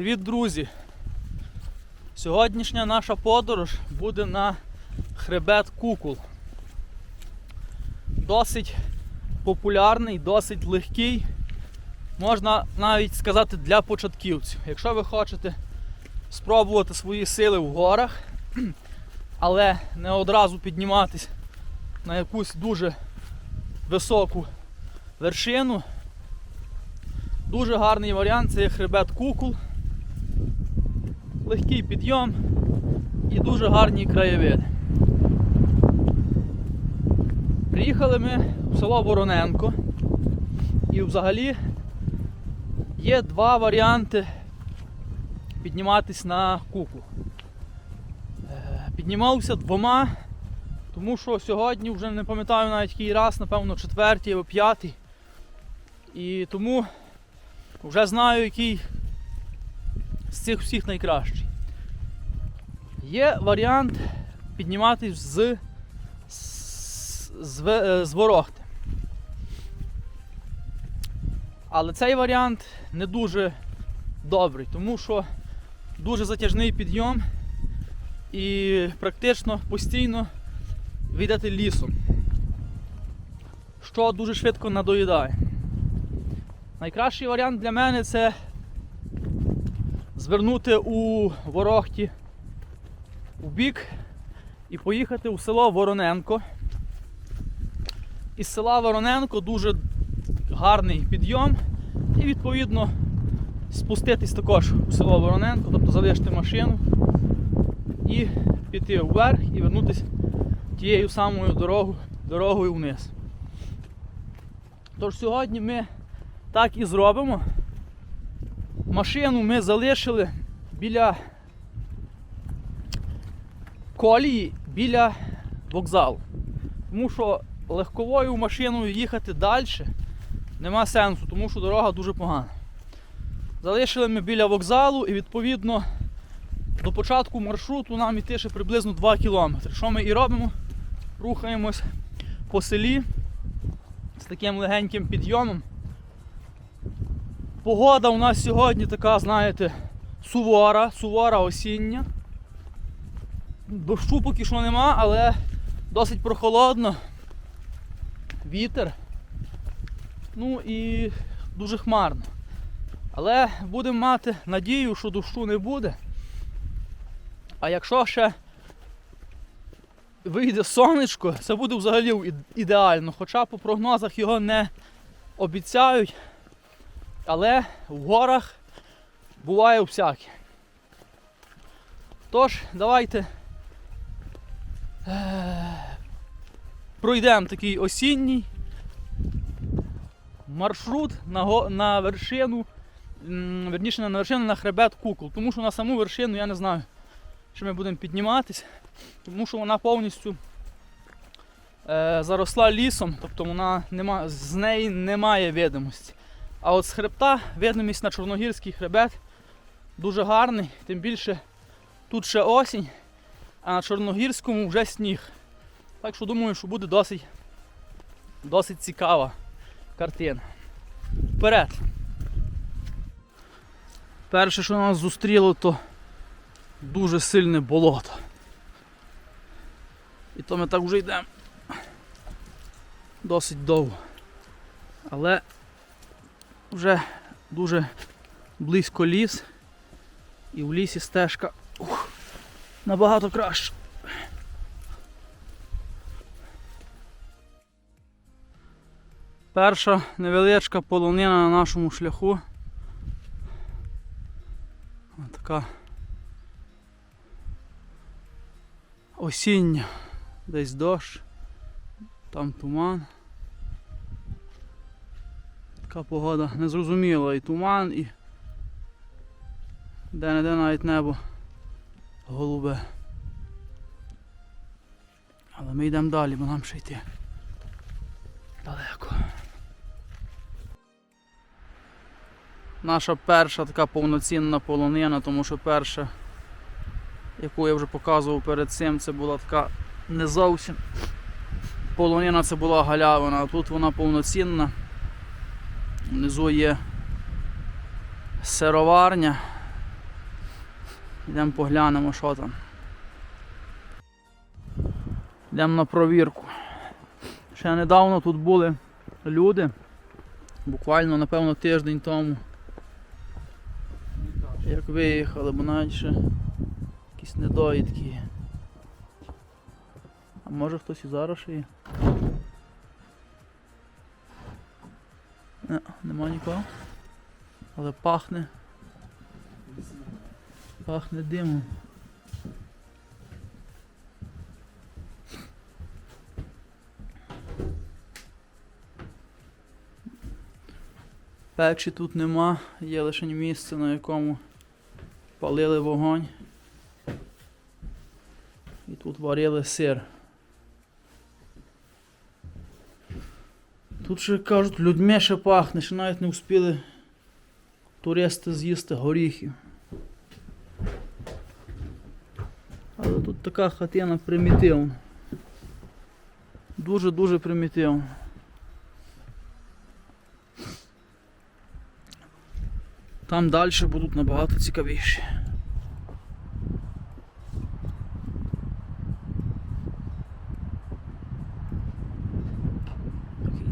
Привіт, друзі! Сьогоднішня наша подорож буде на хребет Кукул. Досить популярний, досить легкий, можна навіть сказати для початківців. Якщо ви хочете спробувати свої сили в горах, але не одразу підніматись на якусь дуже високу вершину, Дуже гарний варіант це є хребет кукул. Легкий підйом і дуже гарні краєвиди. Приїхали ми в село Вороненко. І взагалі є два варіанти підніматись на куклу. Е, Піднімався двома, тому що сьогодні вже не пам'ятаю навіть який раз, напевно, четвертий або п'ятий. І тому вже знаю, який з цих всіх найкращий. Є варіант підніматись з, з, з, е, з Ворохти. Але цей варіант не дуже добрий, тому що дуже затяжний підйом і практично постійно ви йдете лісом, що дуже швидко надоїдає. Найкращий варіант для мене це звернути у Ворохті у бік і поїхати у село Вороненко. Із села Вороненко дуже гарний підйом і відповідно спуститись також у село Вороненко, тобто залишити машину і піти вверх і вернутися тією самою дорогою, дорогою вниз. Тож сьогодні ми так і зробимо. Машину ми залишили біля колії, біля вокзалу. Тому що легковою машиною їхати далі нема сенсу, тому що дорога дуже погана. Залишили ми біля вокзалу і відповідно до початку маршруту нам іти ще приблизно 2 кілометри. Що ми і робимо? Рухаємось по селі з таким легеньким підйомом. Погода у нас сьогодні така, знаєте, сувора, сувора осіння. Дощу поки що нема, але досить прохолодно. Вітер. Ну і дуже хмарно. Але будемо мати надію, що дощу не буде. А якщо ще вийде сонечко, це буде взагалі ідеально. Хоча по прогнозах його не обіцяють. Але в горах буває всяке. Тож, давайте е, пройдемо такий осінній маршрут на, на вершину, верніше на вершину на хребет кукол. Тому що на саму вершину я не знаю, чи ми будемо підніматись, тому що вона повністю е, заросла лісом, тобто вона нема, з неї немає видимості. А от з хребта видимість на Чорногірський хребет дуже гарний, тим більше тут ще осінь, а на Чорногірському вже сніг. Так що думаю, що буде досить, досить цікава картина. Вперед! Перше, що нас зустріло, то дуже сильне болото. І то ми так вже йдемо досить довго. Але вже дуже близько ліс. І в лісі стежка ух, набагато краще. Перша невеличка полонина на нашому шляху. Ось Така осіння. Десь дощ, там туман. Така погода незрозуміла, і туман, і де-не-де навіть небо голубе. Але ми йдемо далі, бо нам ще йти далеко. Наша перша така повноцінна полонина, тому що перша, яку я вже показував перед цим, це була така не зовсім полонина, це була галявина, а тут вона повноцінна. Внизу є сироварня, Йдемо поглянемо, що там. Йдемо на провірку. Ще недавно тут були люди. Буквально, напевно, тиждень тому. Як виїхали, бо навіть ще якісь недоїдки. А може хтось і зараз ще є? Не, нема нікого. Але пахне. Пахне димом. Печі тут нема, є лише місце, на якому палили вогонь. І тут варили сир. Тут ще кажуть, людьми ще пахне, ще навіть не встигли туристи з'їсти горіхів. Але тут така хатина примітивна. Дуже-дуже примітивна. Там далі будуть набагато цікавіші.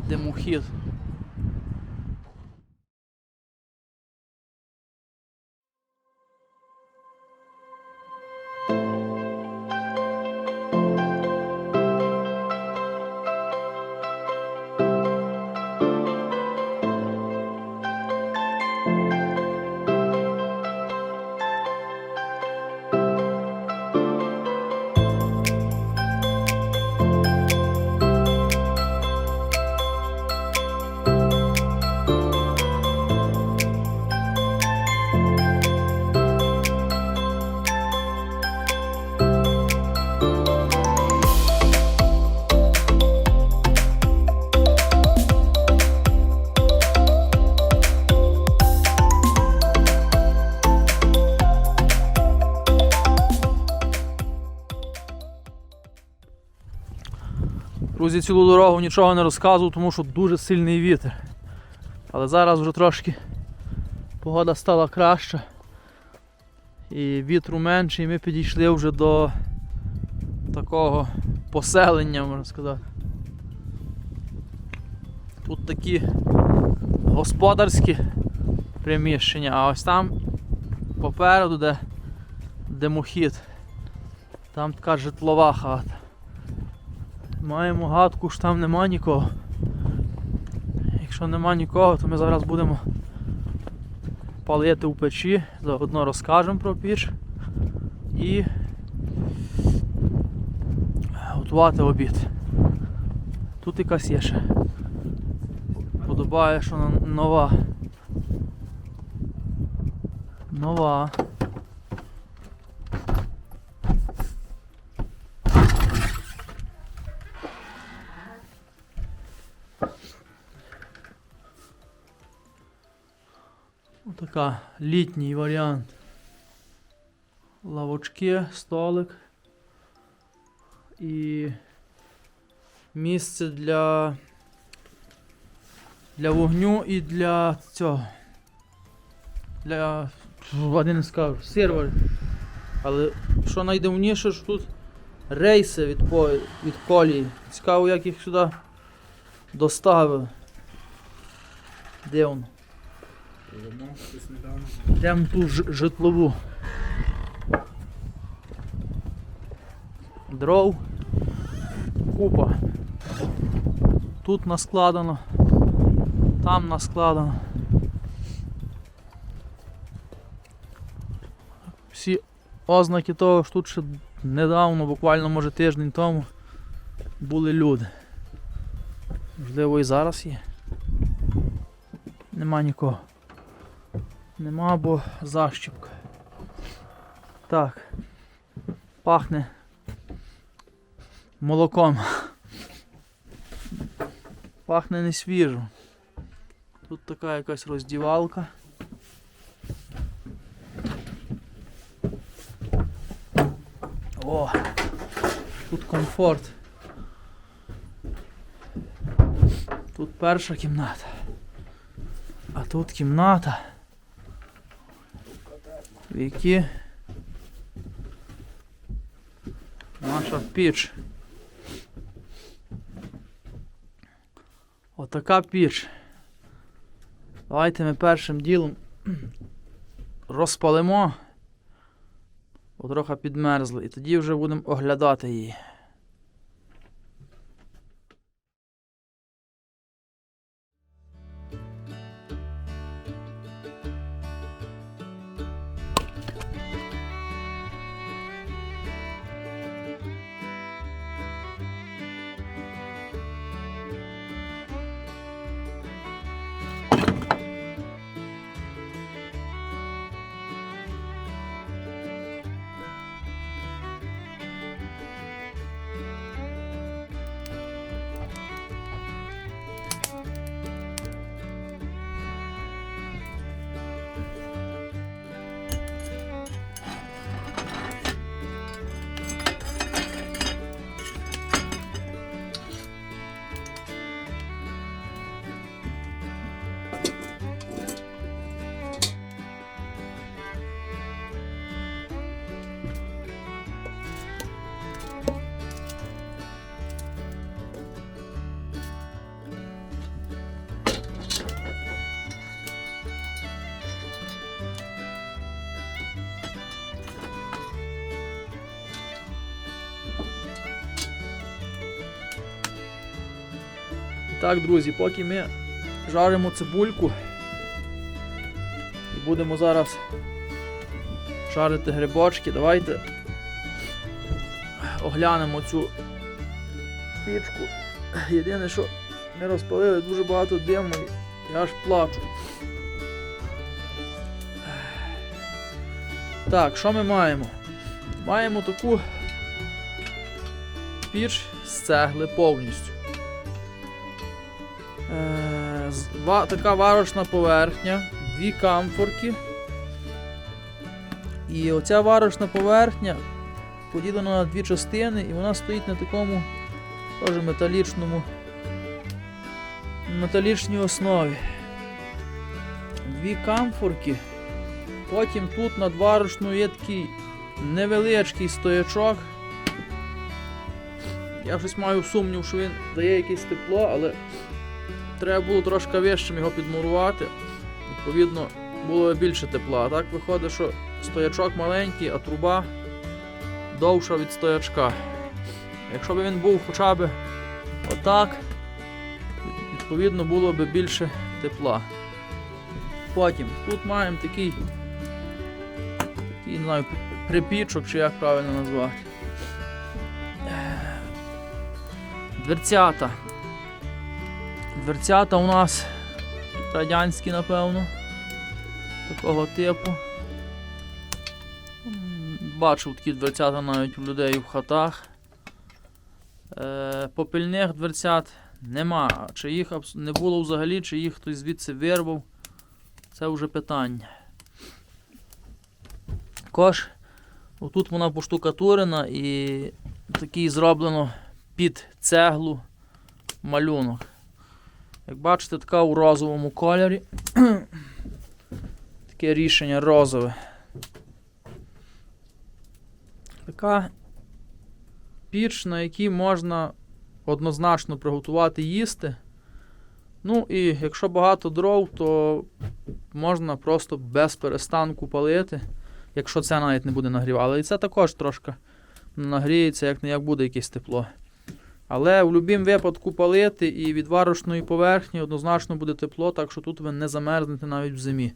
Такий Димохід. Друзі, цілу дорогу нічого не розказував, тому що дуже сильний вітер. Але зараз вже трошки погода стала краща. І вітру менше, і ми підійшли вже до такого поселення, можна сказати. Тут такі господарські приміщення, а ось там попереду, де димохід, там така житлова хата. Маємо гадку, що там нема нікого. Якщо нема нікого, то ми зараз будемо палити у печі, заодно розкажемо про піч і готувати обід. Тут якась є ще. Подобає, що нова. Нова. Така літній варіант. Лавочки, столик і місце для, для вогню і для цього. Для. Води не скажу, сервер. Але що найдивніше, що тут рейси від, по, від колії. Цікаво, як їх сюди доставили. Де Прям ту житлову. Дров. Купа. Тут наскладено. Там наскладено. Всі ознаки того, що тут ще недавно, буквально може тиждень тому, були люди. Можливо і зараз є. Нема нікого. Нема, бо защіпка. Так. Пахне молоком. Пахне не свіжо. Тут така якась роздівалка. О! Тут комфорт. Тут перша кімната. А тут кімната які наша піч. Отака піч. Давайте ми першим ділом розпалимо, бо трохи підмерзли, і тоді вже будемо оглядати її. Так, друзі, поки ми жаримо цибульку і будемо зараз жарити грибочки, давайте оглянемо цю пічку. Єдине, що ми розпалили дуже багато диму, і я аж плачу. Так, що ми маємо? Маємо таку піч з цегли повністю. Е, така варочна поверхня, дві камфорки. І оця варочна поверхня поділена на дві частини, і вона стоїть на такому теж металічному металічній основі. Дві камфорки. Потім тут над варочною є такий невеличкий стоячок. Я щось маю сумнів, що він дає якесь тепло, але треба було трошки вищим його підмурувати. Відповідно, було більше тепла. А так виходить, що стоячок маленький, а труба довша від стоячка. Якщо б він був хоча б отак, відповідно було б більше тепла. Потім тут маємо такий, такий не знаю, припічок, чи як правильно назвати. Дверцята. Дверцята у нас радянські, напевно, такого типу. Бачив такі дверцята навіть у людей в хатах. Е, попільних дверцят нема. Чи їх не було взагалі, чи їх хтось звідси вирвав, це вже питання. Також отут вона поштукатурена і такий зроблено під цеглу малюнок. Як бачите, така у розовому кольорі. Таке рішення розове. Така піч, на якій можна однозначно приготувати їсти. Ну і якщо багато дров, то можна просто без перестанку палити, якщо це навіть не буде нагрівати. Але і це також трошки нагріється, як не як буде якесь тепло. Але в будь-якому випадку палити і від варочної поверхні однозначно буде тепло, так що тут ви не замерзнете навіть в зимі.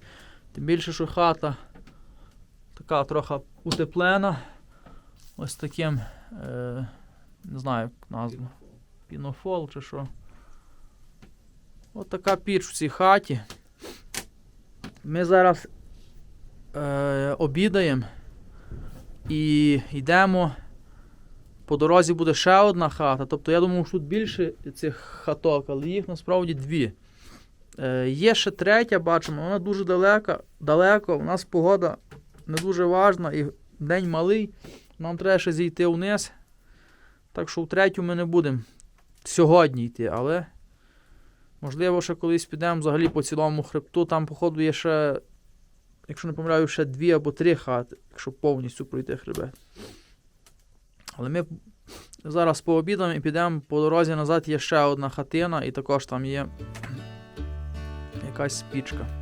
Тим більше, що хата така трохи утеплена. Ось таким, е, не знаю як назву, пінофол чи що. Ось така піч в цій хаті. Ми зараз е, обідаємо і йдемо. По дорозі буде ще одна хата. Тобто я думав, що тут більше цих хаток, але їх насправді дві. Е, є ще третя, бачимо, вона дуже далека, далеко. У нас погода не дуже важна і день малий. Нам треба ще зійти вниз. Так що в третю ми не будемо сьогодні йти, але можливо, ще колись підемо взагалі по цілому хребту. Там, походу, є ще, якщо не помиляю, ще дві або три хати, якщо повністю пройти хребет. Але ми Зараз пообідаємо і підемо по дорозі назад є ще одна хатина, і також там є якась спічка.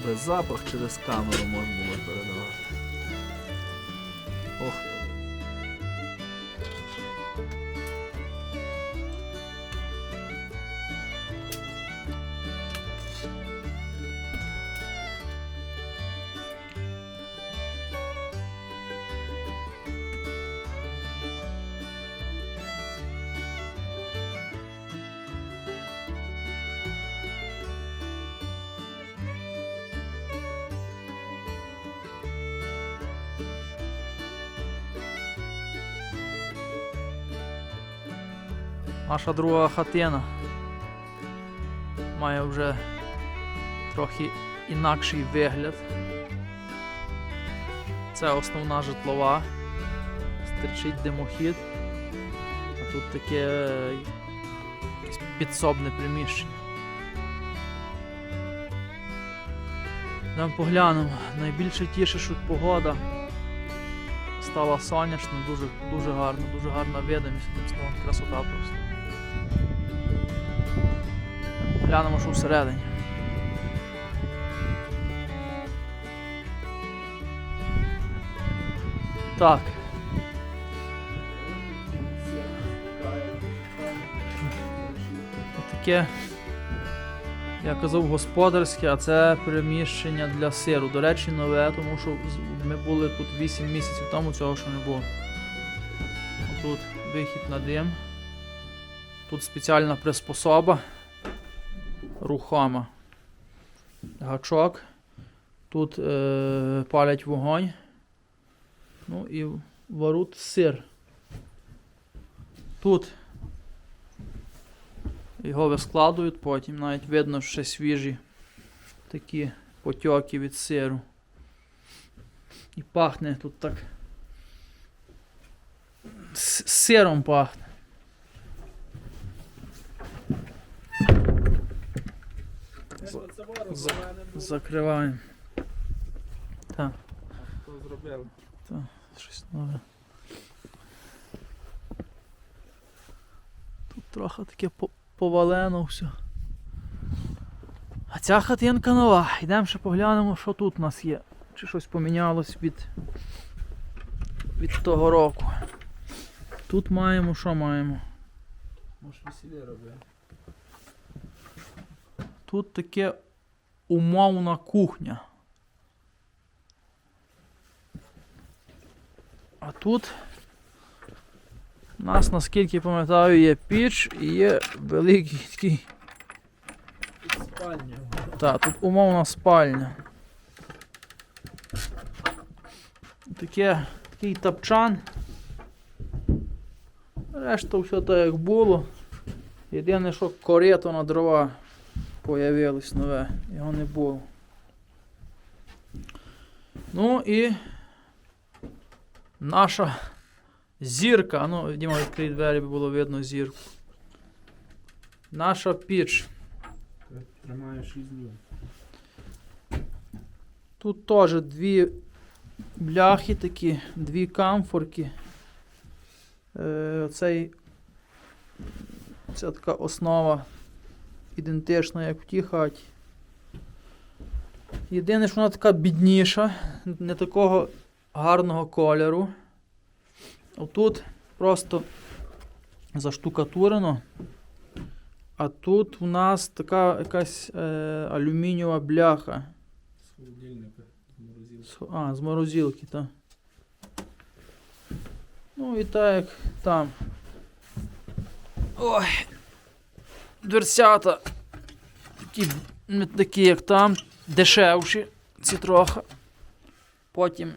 Якби запах через камеру можна Наша друга хатина має вже трохи інакший вигляд. Це основна житлова. Стирчить димохід. А тут таке е, якесь підсобне приміщення. Йдемо поглянемо. Найбільше тішить, що погода стала сонячна, дуже, дуже гарно, дуже гарна видимість, красота просто. Глянемо, що всередині. Так. Таке, я казав, господарське, а це приміщення для сиру. До речі, нове, тому що ми були тут 8 місяців тому, цього ще не було. Тут вихід на дим. Тут спеціальна приспособа рухома. Гачок. Тут е, палять вогонь. Ну і варуть сир. Тут його вискладують, потім навіть видно ще свіжі такі потьоки від сиру. І пахне тут так. С- сиром пахне. За- Закриваємо. Так, Що зробили? щось нове. Тут трохи таке повалено все. А ця хатинка нова. Йдемо ще поглянемо, що тут у нас є. Чи щось помінялось від, від того року. Тут маємо, що маємо? Може весілля робили. Тут таке умовна кухня. А тут у нас, наскільки пам'ятаю, є піч і є великий такий. Спальня. Та, тут умовна спальня. Таке, такий тапчан. Решта все так як було. Єдине, що корито на дрова появилось нове, його не було. Ну і наша зірка. Ну, Діма, відкрий двері, було видно зірку. Наша піч. Тримаю 6 днів. Тут теж дві бляхи такі, дві камфорки. Е, цей, ця така основа ідентична, як в тій хаті. Єдине, що вона така бідніша, не такого гарного кольору. Отут просто заштукатурено. А тут у нас така якась е, алюмінієва бляха. З холодильника. з морозилки. А, з морозилки, так. Ну і так як там. Ой. Дверцята. Такі, не такі, як там, дешевші, ці трохи. Потім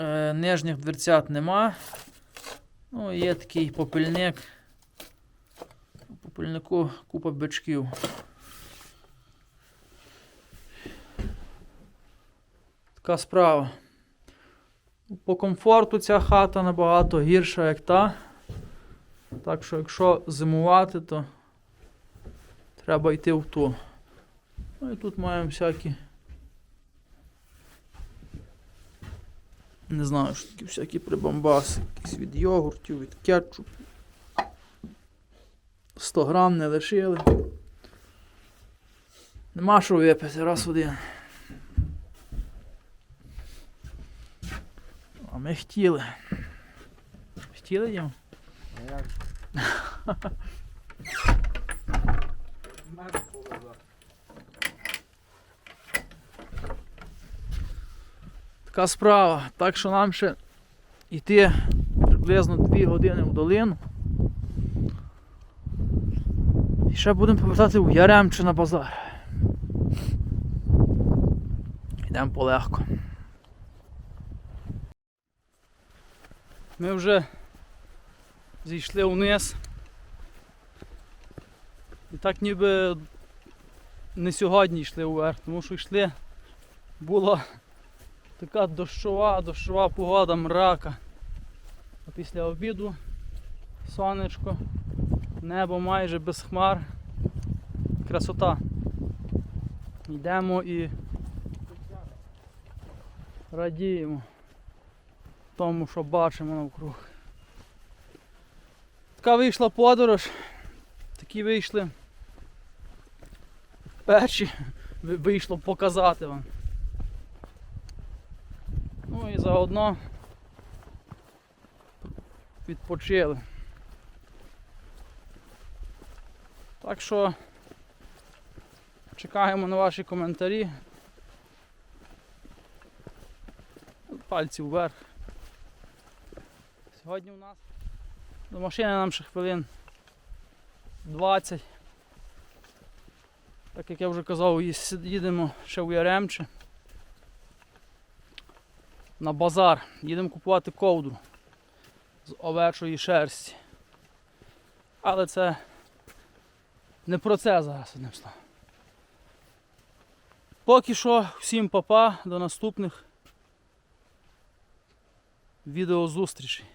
е, нижніх дверцят нема. Ну, є такий попільник. У попільнику купа бичків. Така справа. По комфорту ця хата набагато гірша, як та. Так що, якщо зимувати, то треба йти в ту. Ну і тут маємо всякі. Не знаю, що такі всякі прибамбаси. Якісь від йогуртів, від кетчупу. 100 грам не лишили. Нема що випити, раз один. А ми хотіли. Хотіли їм? Така справа. Так що нам ще йти приблизно 2 години в долину. І ще будемо повертати в Яремче на базар. Йдемо полегко. Ми вже зійшли вниз. І так ніби не сьогодні йшли вверх, тому що йшли була така дощова, дощова погода, мрака. А після обіду сонечко, небо майже без хмар. Красота. Йдемо і радіємо тому, що бачимо навкруг. Така вийшла подорож. Такі вийшли. Перші вийшло показати вам. Ну і заодно відпочили. Так що чекаємо на ваші коментарі. Пальці вверх. Сьогодні у нас до машини нам ще хвилин 20. Так як я вже казав, їдемо ще в Яремче на базар. Їдемо купувати ковдру з овечої шерсті. Але це не про це зараз одним словом. Поки що, всім папа, до наступних відеозустрічей.